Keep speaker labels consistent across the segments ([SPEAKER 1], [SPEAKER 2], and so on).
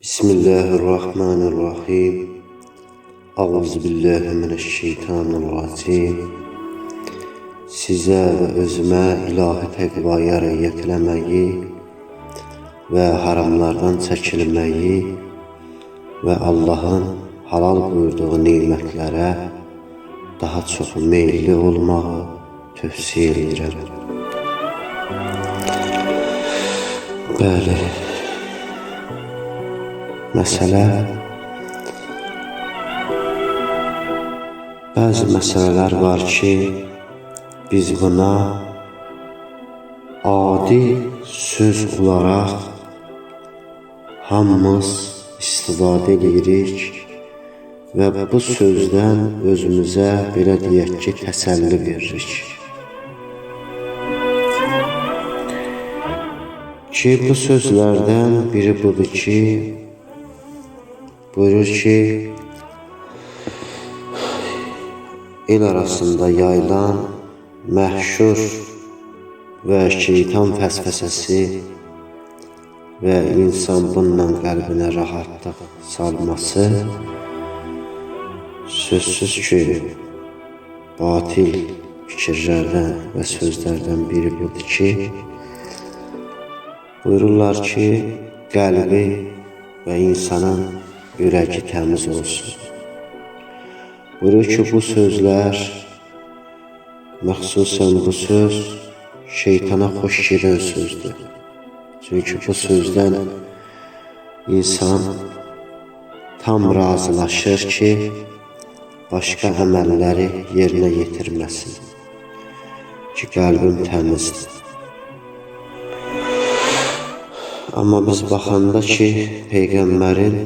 [SPEAKER 1] Bismillahirrahmanirrahim. Euzubillahimineşşeytanirracim. Sizə və özümə ilahi təqvaya rəyyət eləməyi və haramlardan çəkilməyi və Allahın halal buyurduğu nemətlərə daha çox meyilli olmağı tövsiyə edirəm. Bəli, məsələ bəzi məsələlər var ki, biz buna adi söz olaraq hamımız istifadə edirik və bu sözdən özümüzə belə deyək ki, təsəlli veririk. Ki bu sözlərdən biri budur ki, buyurur ki, el arasında yayılan məhşur və şeytan fəsfəsəsi və insan bununla qəlbinə rahatlıq salması sözsüz ki, batil fikirlərdən və sözlərdən biri budur ki, buyururlar ki, qəlbi və insanın ürəyi təmiz olsun. Buyurur ki, bu sözlər, məxsusən bu söz şeytana xoş gedən sözdür. Çünki bu sözdən insan tam razılaşır ki, başqa əməlləri yerinə yetirməsin. Ki, qəlbim təmizdir. Amma biz baxanda ki, Peyğəmbərin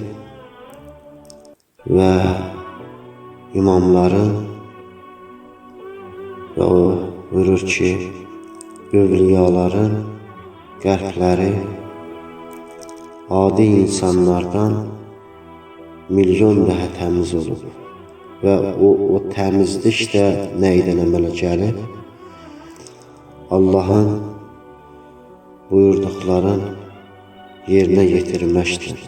[SPEAKER 1] və imamların və o buyurur ki, övliyaların qəlbləri adi insanlardan milyon daha təmiz olub. Və o, o təmizlik də nə ilə əmələ gəlir? Allahın buyurduqların yerinə yetirməkdir.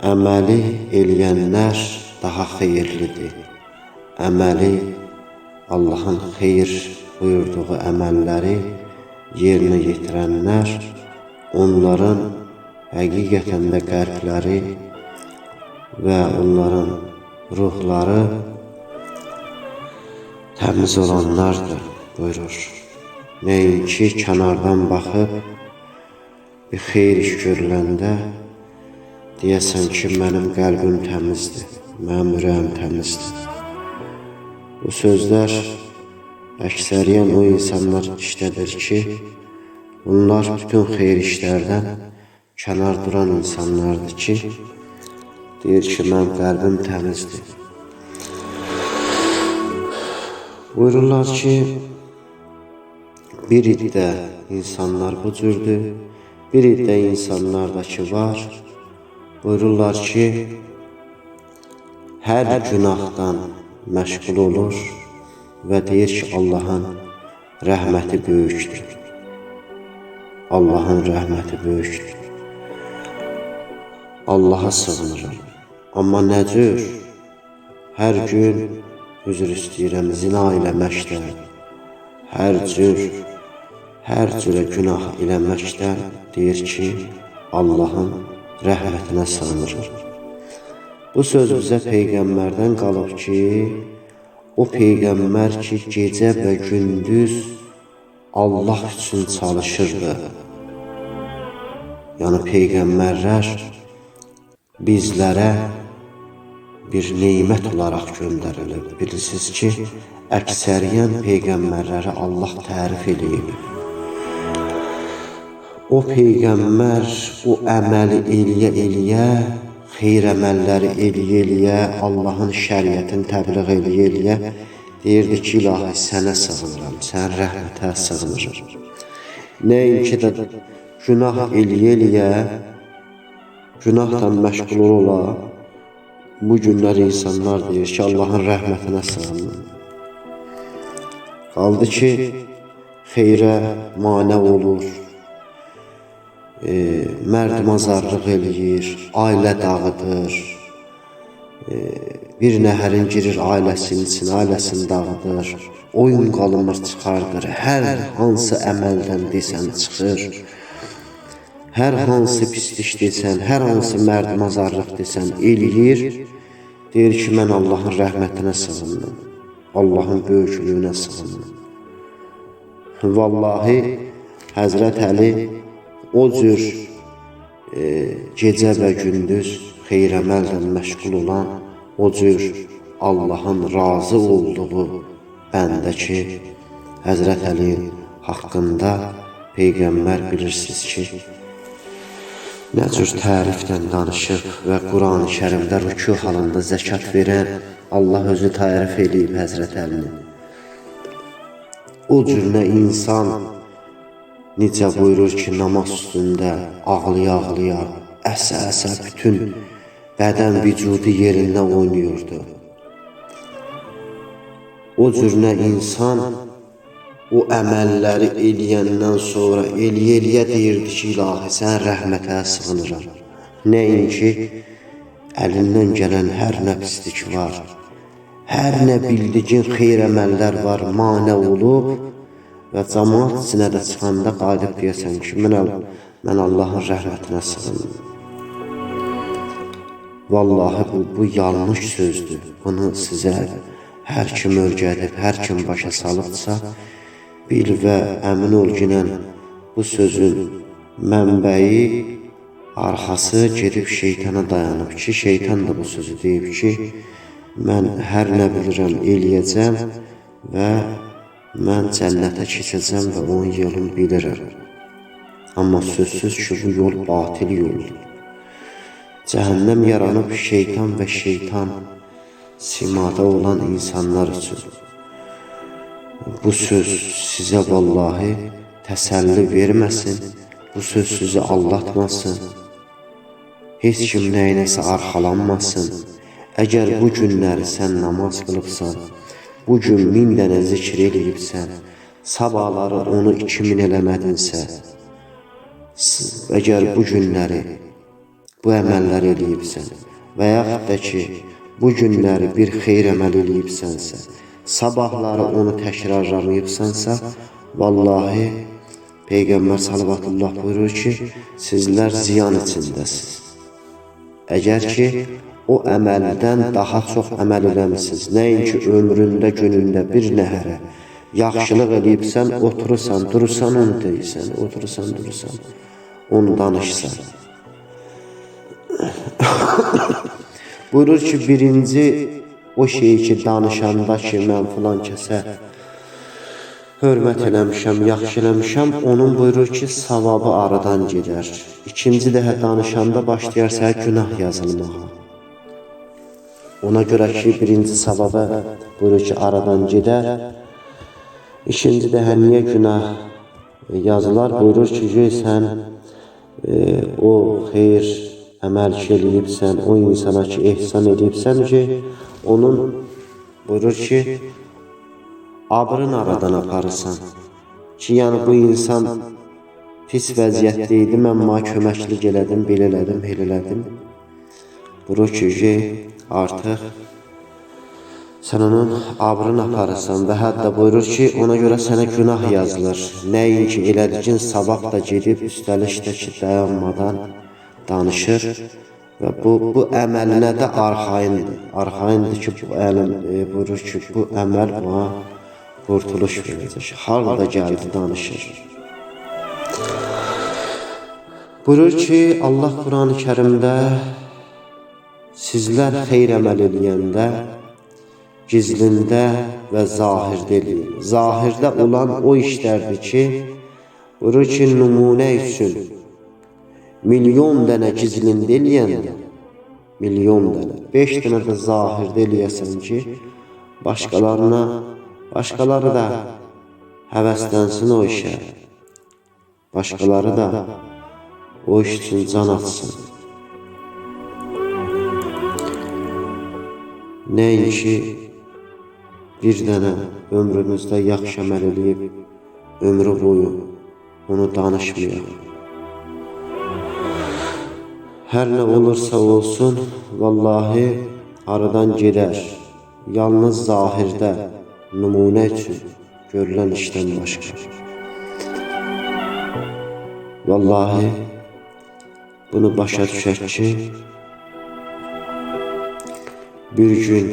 [SPEAKER 1] Əməli eləyənlər daha xeyirlidir. Əməli Allahın xeyir buyurduğu əməlləri yerinə yetirənlər onların həqiqətən də qəlbləri və onların ruhları təmiz olanlardır buyurur. Nəinki kənardan baxıb bir xeyir iş görüləndə deyəsən ki, mənim qəlbim təmizdir, mənim ürəyim təmizdir. Bu sözlər əksəriyyən o insanlar işlədir ki, bunlar bütün xeyir işlərdən kənar duran insanlardır ki, deyir ki, mənim qəlbim təmizdir. Buyururlar ki, bir iddə insanlar bu cürdür, bir iddə insanlarda ki var, buyururlar ki, hər günahdan məşğul olur və deyir ki, Allahın rəhməti böyükdür. Allahın rəhməti böyükdür. Allaha sığınırım. Amma nə cür? Hər gün üzr istəyirəm zina eləməkdən, hər cür, hər cürə günah eləməkdən deyir ki, Allahın rəhmətinə sığınırım. Bu söz bizə Peyğəmbərdən qalıb ki, o Peyğəmbər ki, gecə və gündüz Allah üçün çalışırdı. Yəni Peyğəmbərlər bizlərə bir neymət olaraq göndərilib. Bilirsiniz ki, əksəriyyən Peyğəmbərləri Allah tərif eləyib. O Peyğəmbər o əməli eləyə eləyə, xeyr əməlləri eləyə eləyə, Allahın şəriətini təbliğ eləyə eləyə, deyirdi ki, ilahi sənə sığınıram, sən rəhmətə sığınırım. Nəinki də günah eləyə eləyə, günahla məşğul ola, bu günlər insanlar deyir ki, Allahın rəhmətinə sığınır. Qaldı ki, xeyrə mane olur, e, mərdmazarlıq eləyir, ailə dağıdır. E, bir nəhərin girir ailəsinin içinə, ailəsini dağıdır. Oyun qalmır çıxardır. Hər hansı əməldən desən çıxır. Hər hansı pislik desən, hər hansı mərdmazarlıq desən eləyir. Deyir ki, mən Allahın rəhmətinə sığındım. Allahın böyüklüyünə sığındım. Vallahi Həzrət Əli o cür e, gecə və gündüz xeyrəməllə məşğul olan o cür Allahın razı olduğu bəndə ki, Həzrət Əli haqqında peyğəmbər bilirsiniz ki, nə cür təriflə danışıb və Quran-ı Kərimdə rükû halında zəkat verən Allah özü tərif eləyib Həzrət Əlini. O cür nə insan necə buyurur ki, namaz üstündə ağlaya-ağlaya, əsə-əsə bütün bədən vücudu yerində oynuyordu. O cür nə insan o əməlləri eləyəndən sonra eləyə-eləyə deyirdi ki, ilahi, sən rəhmətə sığınıram. Nəinki əlindən gələn hər nə pislik var, hər nə bildiyin xeyr əməllər var, mane olub və cəmaat içinə də çıxanda qayıdıb deyəsən ki, mən, mən Allahın rəhmətinə sığındım. Vallahi bu, bu yanlış sözdür. Bunu sizə hər kim örgədib, hər kim başa salıbsa, bil və əmin ol ki, bu sözün mənbəyi arxası gedib şeytana dayanıb ki, şeytan da bu sözü deyib ki, mən hər nə bilirəm eləyəcəm və mən cənnətə keçəcəm və onun yolunu bilirəm. Amma sözsüz ki, bu yol batil yoldur. Cəhənnəm yaranıb şeytan və şeytan simada olan insanlar üçün. Bu söz sizə vallahi təsəlli verməsin, bu söz sizi aldatmasın. Heç kim nəyinəsə arxalanmasın. Əgər bu günləri sən namaz qılıbsan, bu gün min dənə zikr eləyibsən, sabahları onu iki min eləmədinsə, əgər bu günləri, bu əməlləri eləyibsən və yaxud da ki, bu günləri bir xeyr əməl eləyibsənsə, sabahları onu təkrarlamayıbsansa, vallahi Peyğəmbər sallallahu buyurur ki, sizlər ziyan içindəsiniz. Əgər ki, o əməldən daha çox əməl eləmisiniz, nəinki ömründə, günündə bir nəhərə yaxşılıq eləyibsən, oturursan, durursan, onu deyirsən, oturursan, durursan, onu danışsan. Buyurur ki, birinci o şeyi ki, danışanda ki, mən filan kəsə hörmət eləmişəm, yaxşı eləmişəm, onun buyurur ki, savabı aradan gedər. İkinci dəfə danışanda başlayar sənə günah yazılmağa. Ona görə ki, birinci savabı buyurur ki, aradan gedər. İkinci dəfə niyə günah yazılar? Buyurur ki, sən e, o xeyir əməl eləyibsən, o insana ki, ehsan eləyibsən ki, onun buyurur ki, abrın aradan aparırsan. Ki, yəni bu insan pis vəziyyətdə idi, mən ma köməklik elədim, belə elədim, elə elədim. Buru ki, artıq sən onun abrını aparırsan və hətta buyurur ki, ona görə sənə günah yazılır. Nəinki elədikin sabah da gedib üstəlik də ki, dayanmadan danışır və bu, bu əməlinə də arxayındır. Arxayındır ki, bu əlim e, buyurur ki, bu əməl buna qurtuluş verəcək. Harda gəldi danışır. Buyurur ki, Allah Quran-ı Kərimdə sizlər xeyr əməl edəndə gizlində və zahirdə eləyin. Zahirdə olan o işlərdir ki, buyurur ki, nümunə üçün milyon dənə gizlində eləyəndə milyon dənə, 5 dənə də zahirdə eləyəsən ki, başqalarına Başqaları da həvəslənsin o işə. Başqaları da o iş üçün can atsın. Nəinki bir dənə ömrümüzdə yaxşı əməl eləyib, ömrü boyu onu danışmayaq. Hər nə olursa olsun, vallahi aradan gedər. Yalnız zahirdə nümunə üçün görülən işdən başqa. Vallahi bunu başa düşək ki, bir gün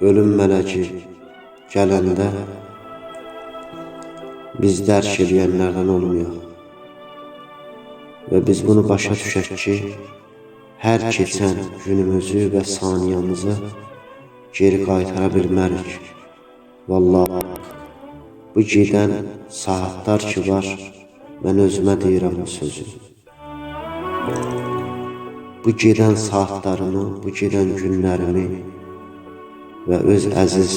[SPEAKER 1] ölüm mələki gələndə biz dərk edənlərdən olmayaq. Və biz bunu başa düşək ki, hər keçən günümüzü və saniyamızı geri qaytara bilmərik. Vallahi bu gedən saatlar ki var, mən özümə deyirəm bu sözü. Bu gedən saatlarımı, bu gedən günlərimi və öz əziz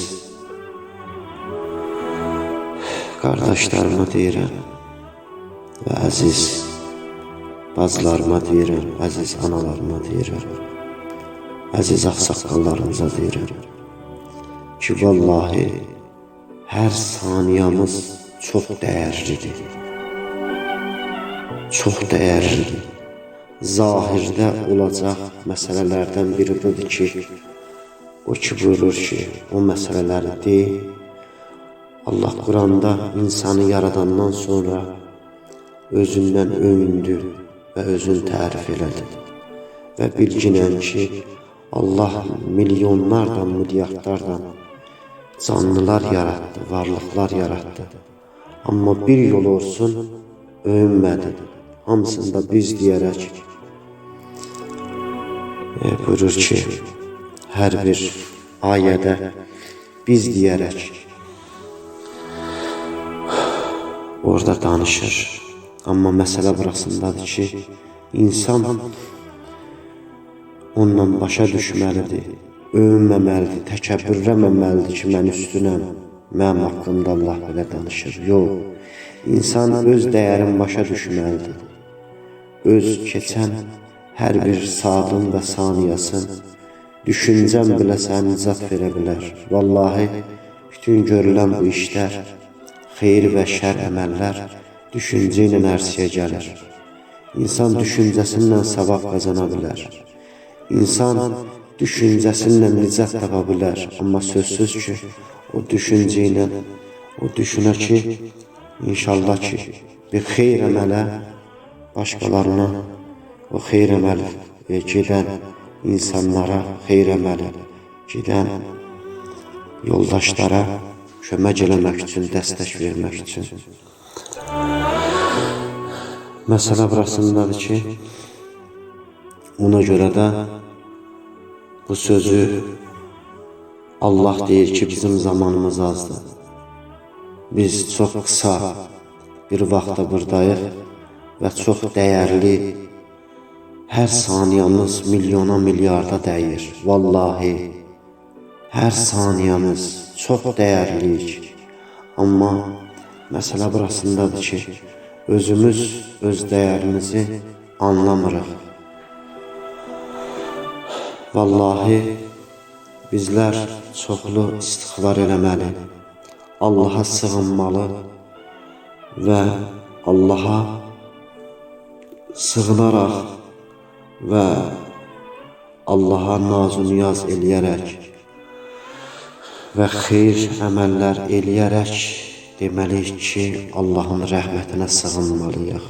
[SPEAKER 1] qardaşlarıma deyirəm və əziz bacılarıma deyirəm, əziz analarıma deyirəm, əziz ağsaqqallarımıza deyirəm ki, vallahi hər saniyamız çox dəyərlidir. Çox dəyərlidir. Zahirdə olacaq məsələlərdən biri budur ki, o ki buyurur ki, o məsələləri deyil, Allah Quranda insanı yaradandan sonra özündən öyündü və özün tərif elədi. Və bilginən ki, Allah milyonlardan, milyardlardan canlılar yarattı, varlıqlar yarattı. Amma bir yol olsun öyünmədi. Hamısında biz deyərək buyurur ki, hər bir ayədə biz deyərək orada danışır. Amma məsələ burasındadır ki, insan ondan başa düşməlidir, öyünməməlidir, təkəbbürləməməlidir ki, mən üstünəm, mənim haqqımda Allah belə danışır. Yox, insan öz dəyərini başa düşməlidir. Öz keçən hər bir saatın və saniyəsin düşüncəm belə sənə nicat verə bilər. Vallahi bütün görülən bu işlər, xeyir və şər əməllər düşüncə ilə ərsəyə gəlir. İnsan düşüncəsindən savab qazana bilər. İnsan düşüncəsilə nicat tapa bilər, amma sözsüz ki, o düşüncə ilə o düşünə ki, inşallah ki, bir xeyr əmələ başqalarına o xeyr əməl e, gedən insanlara xeyr əməli gedən yoldaşlara kömək eləmək üçün, dəstək vermək üçün. Məsələ burasındadır ki, ona görə də bu sözü Allah deyir ki, bizim zamanımız azdır. Biz çox qısa bir vaxtda buradayıq və çox dəyərli hər saniyamız milyona, milyarda dəyir. Vallahi hər saniyamız çox dəyərliyik. Amma məsələ burasındadır ki, özümüz öz dəyərimizi anlamırıq. Vallahi bizlər çoxlu istiğfar eləməli, Allaha sığınmalı və Allaha sığınaraq və Allaha nazuniyaz eləyərək və xeyir əməllər eləyərək deməliyik ki, Allahın rəhmətinə sığınmalıyıq.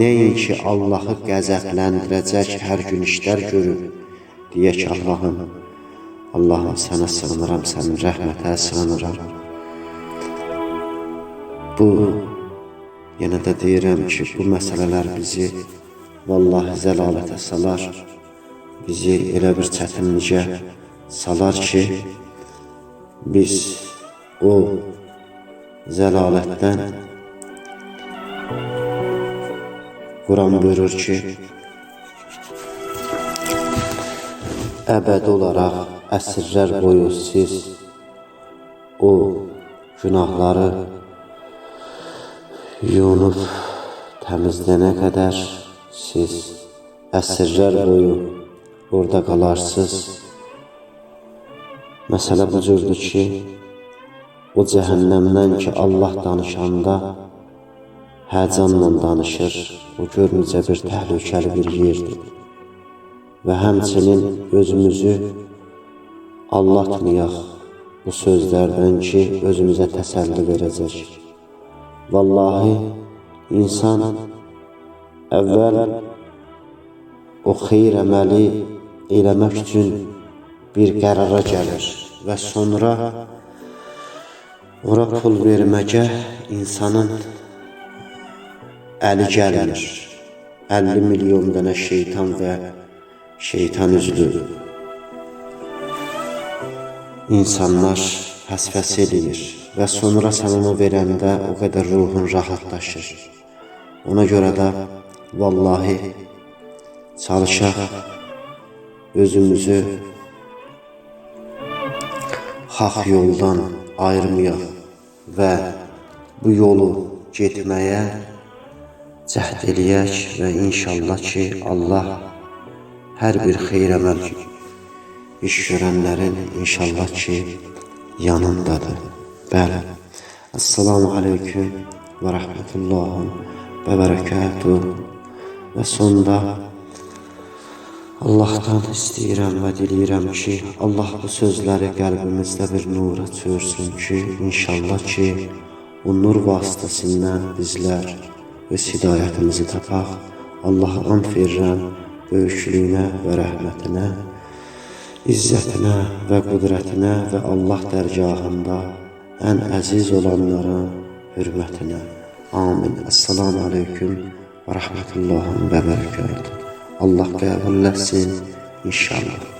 [SPEAKER 1] Nəinki Allahı qəzəbləndirəcək hər gün işlər görüb, Deyək Allahım, Allahım sənə sığınıram, sənin rəhmətə sığınıram. Bu, yenə də deyirəm ki, bu məsələlər bizi vallahi zəlalətə salar, bizi elə bir çətinlikə salar ki, biz o zəlalətdən Quran buyurur ki, əbədi olaraq əsrlər boyu siz o günahları yunub təmizlənə qədər siz əsrlər boyu orada qalarsınız. Məsələ bu cürdür ki, o cəhənnəmdən ki, Allah danışanda həyəcanla danışır. O görüncə bir təhlükəli bir yerdir. Və həmçinin özümüzü allatmayaq bu sözlərdən ki, özümüzə təsəlli verəcək. Vallahi insan əvvəl o xeyir əməli eləmək üçün bir qərara gəlir və sonra ora pul verməkə insanın əli gəlmir. 50 milyon dənə şeytan və şeytan üzlü insanlar həsvəs eləyir və sonra sən onu verəndə o qədər ruhun rahatlaşır. Ona görə də vallahi çalışaq özümüzü haq yoldan ayırmayaq və bu yolu getməyə cəhd eləyək və inşallah ki, Allah hər bir xeyir əməl iş görənlərin inşallah ki, yanındadır. Bəli. Assalamu aleyküm və rəhmətullahi və bərəkatuhu. Və sonda Allahdan istəyirəm və diləyirəm ki, Allah bu sözləri qəlbimizdə bir nura çörsün ki, inşallah ki, o nur vasitəsindən bizlər öz hidayətimizi tapaq. Allaha and verirəm böyüklüyünə və rəhmətinə, izzətinə və qüdrətinə və Allah dərgahında ən əziz olanların hürmətinə. Amin. Esselamu aleyküm və rəhmətullahi və bərəkatuhu. Allah qəbul etsin inşallah.